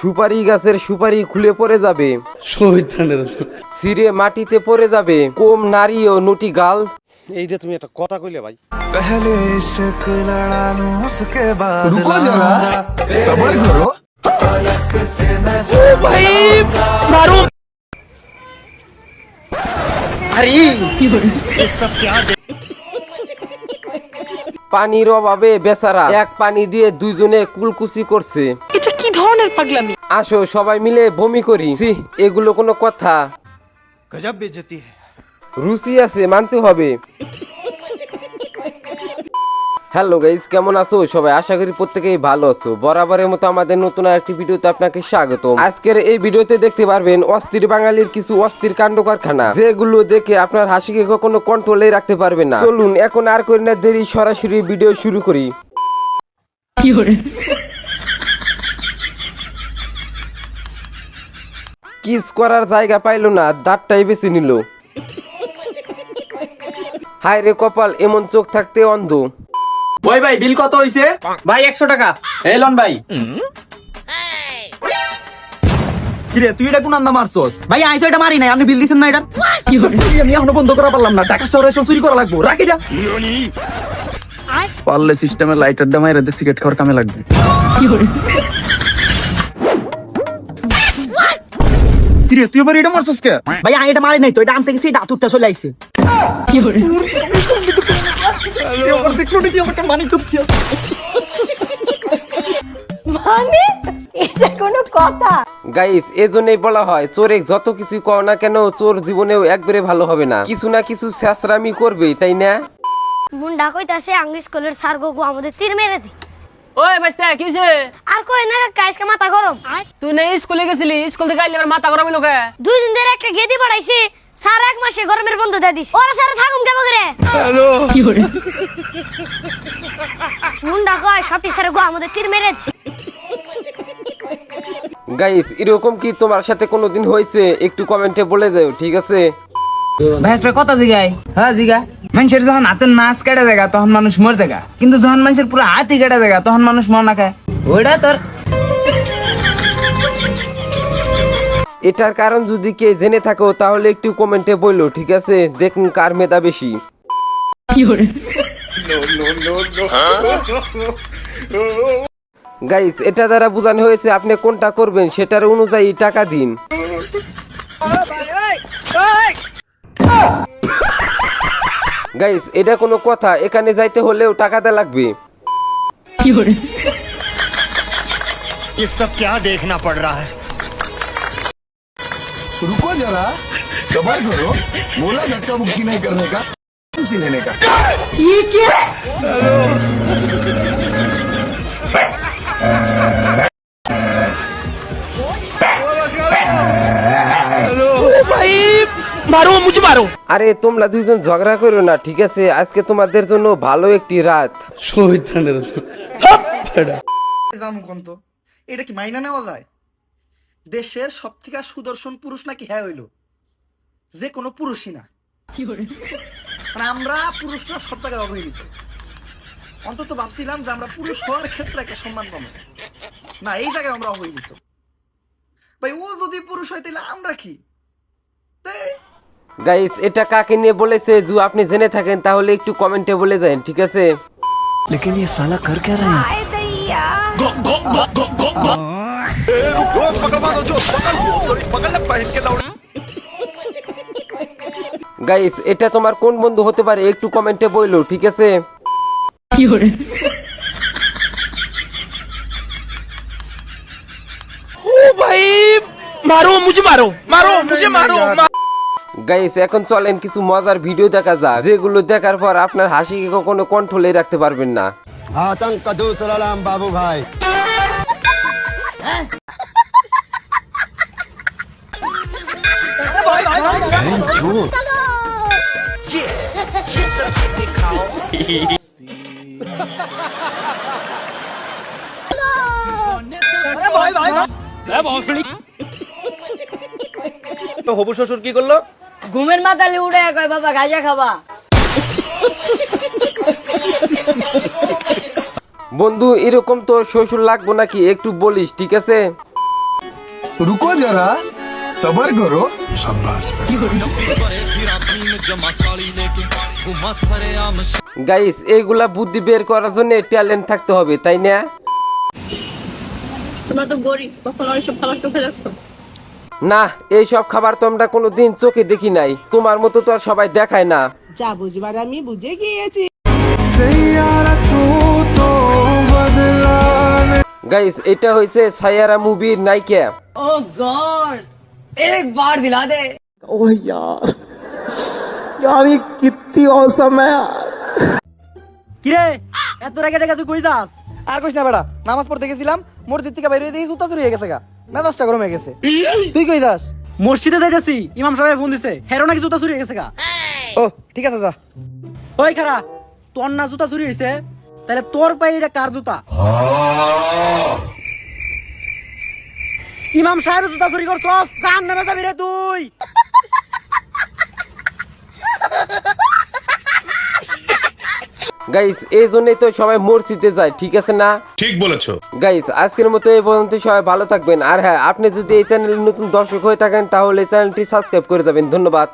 সুপারি গাছের সুপারি খুলে পড়ে যাবে। সিরে মাটিতে পড়ে যাবে। কোম নারী ও নটি গাল? এই যে তুমি একটা কথা কইলে ভাই। পহলে লড়ানো উসকে বাদ রুকো জরা সবর করো পানির অভাবে বেচারা এক পানি দিয়ে দুইজনে কুলকুচি করছে। এটা কি ধরনের পাগলামি? আসো সবাই মিলে বমি করি। এগুলো কোনো কথা। গজব বেজতি। রুচি আছে মানতে হবে। হ্যালো গাইস কেমন আছো? সবাই আশা করি প্রত্যেকেই ভালো আছো। বরাবরের মতো আমাদের নতুন একটি ভিডিওতে আপনাকে স্বাগত আজকের এই ভিডিওতে দেখতে পারবেন অস্থির বাঙালির কিছু অস্থির কাণ্ড কারখানা যেগুলো দেখে আপনার হাসিকে কখনো কন্ট্রোলে রাখতে পারবে না। চলুন এখন আর করি না দেরি সরাসরি ভিডিও শুরু করি। কিস করার জায়গা পাইলো না দাঁতটাই বেছে নিল। হায় রে কপাল এমন চোখ থাকতে অন্ধ। ওই ভাই বিল কত হইছে? ভাই একশো টাকা। এই লন ভাই। কিরে তুই এটা কোন আন্দা মারছস? ভাই আই তো এটা মারি নাই। আপনি বিল দিছেন না এটা কি আমি এখনও বন্ধ করা পারলাম না। ঢাকা শহরে এসে চুরি করা লাগবো। রাখি যা। পারলে সিস্টেমে লাইটার দাম এর সিগারেট খাওয়ার কামে লাগবে। কিরে তুই আবার এটা মারছস কে? ভাই আমি এটা মারি নাই তো। এটা আনতে গেছি এটা আতুরটা চলে আইছে। তুই আমাকে মানি চুপছি মানে? এটা কোনো কথা? গাইস এজন্যই বলা হয় চোরে যত কিছু কও না কেন চোর জীবনেও একবারে ভালো হবে না। কিছু না কিছু শেষরামি করবেই তাই না? মুন্ডা কইতাছে আঙ্গ স্কুলের স্যার গো আমাদের তীর মেরে দি। ওই বাস্তা কিছে আর কই না কাজকে মাথা গরম। তুই না স্কুলে গেছিলি স্কুল থেকে আইলে আবার মাথা গরম হইল কে? দুই দিন ধরে একটা গেদি পড়াইছি স্যার এক মাসে গরমের বন্ধ দিয়ে দিস ওরা স্যার থাকুন কেমন করে? মুন্ডা কয় সব টিচার গো আমাদের তীর মেরে গাইস এরকম কি তোমার সাথে কোনোদিন হয়েছে? একটু কমেন্টে বলে যাও ঠিক আছে? ভাই একটা কথা জিগাই হ্যাঁ জিগা। মানুষের যখন হাতের নাচ কেটে জায়গা তখন মানুষ মর জায়গা কিন্তু যখন মানুষের পুরো হাতই কেটে জায়গা তখন মানুষ মর না খায়। ওইটা তোর এটার কারণ যদি কে জেনে থাকো তাহলে একটু কমেন্টে বললো ঠিক আছে দেখুন কার মেধা বেশি গাইস এটা দ্বারা বোঝানো হয়েছে আপনি কোনটা করবেন সেটার অনুযায়ী টাকা দিন গাইস এটা কোনো কথা এখানে যাইতে হলেও টাকা দেওয়া লাগবে ये सब क्या देखना पड़ रहा है रुको जरा सबर करो बोला धक्का मुक्की नहीं करने का सी लेने का আরে তোমরা দুইজন ঝগড়া করো না ঠিক আছে আজকে তোমাদের জন্য ভালো একটি রাত কন্ত এটা কি মাইনা নেওয়া যায় দেশের সব থেকে সুদর্শন পুরুষ নাকি হ্যাঁ হইল? যে কোনো পুরুষই না। মানে আমরা পুরুষরা সব জায়গায় অবহেলিত। অন্তত ভাবছিলাম যে আমরা পুরুষ হওয়ার ক্ষেত্রে একটা সম্মান পাবো। না এই জায়গায় আমরা অবহেলিত। ভাই ও যদি পুরুষ হয় তাহলে আমরা কি? তাই গাইস এটা কাকে নিয়ে বলেছে? জু আপনি জেনে থাকেন তাহলে একটু কমেন্টে বলে যান ঠিক আছে? আয় দইয়া গাইস এটা তোমার কোন বন্ধু হতে পারে? একটু কমেন্টে বইলো ঠিক আছে? কি হরে ভাই মারো মুঝে মারো মারো মুঝে মারো গাইস এখন চলেন কিছু মজার ভিডিও দেখা যাক যেগুলো দেখার পর আপনার হাসিকে কখনো কন্ট্রোলে রাখতে পারবেন না। আতঙ্ক দূর বাবু ভাই। হবু শ্বশুর কি করল? ঘুমের মাতালে উড়ে কয় বাবা গাজা খাবা। বন্ধু এরকম তোর শ্বশুর লাগবো নাকি একটু বলিস ঠিক আছে रुको जरा सबर करो গাইস এইগুলা বুদ্ধি বের করার জন্য ট্যালেন্ট থাকতে হবে তাই না তোমরা তো গরিব কখনো এইসব খাবার চোখে দেখছো না এই সব খাবার তো আমরা কোনোদিন চোখে দেখি নাই তোমার মতো তো আর সবাই দেখায় না যা বুঝবার আমি বুঝে গিয়েছি গাইস এটা হয়েছে সায়ারা মুভির নায়িকা ও গড एक बार दिला दे কিরে এত রেগে টেগে তুই কই যাস আর কইস না বেড়া নামাজ পড়তে গেছিলাম মসজিদ থেকে বাইরে দেখি জুতা চুরি হয়ে গেছে গা মেজাজটা গরম হয়ে গেছে তুই কই যাস মসজিদে যাইতেছি ইমাম সাহেব ফোন দিছে হেরো নাকি জুতা চুরি হয়ে গেছে গা ও ঠিক আছে যা ওই খারা তোর না জুতা চুরি হয়েছে তাহলে তোর পায়ে এটা কার জুতা? ইমাম সাহেব জুতা চুরি করছস? কান নেমে যাবি রে তুই। গাইস এই জন্যই তো সবাই মসজিদে যায় ঠিক আছে না? ঠিক বলেছ। গাইস আজকের মতো এই পর্যন্ত সবাই ভালো থাকবেন। আর হ্যাঁ আপনি যদি এই চ্যানেলের নতুন দর্শক হয়ে থাকেন তাহলে চ্যানেলটি সাবস্ক্রাইব করে যাবেন। ধন্যবাদ।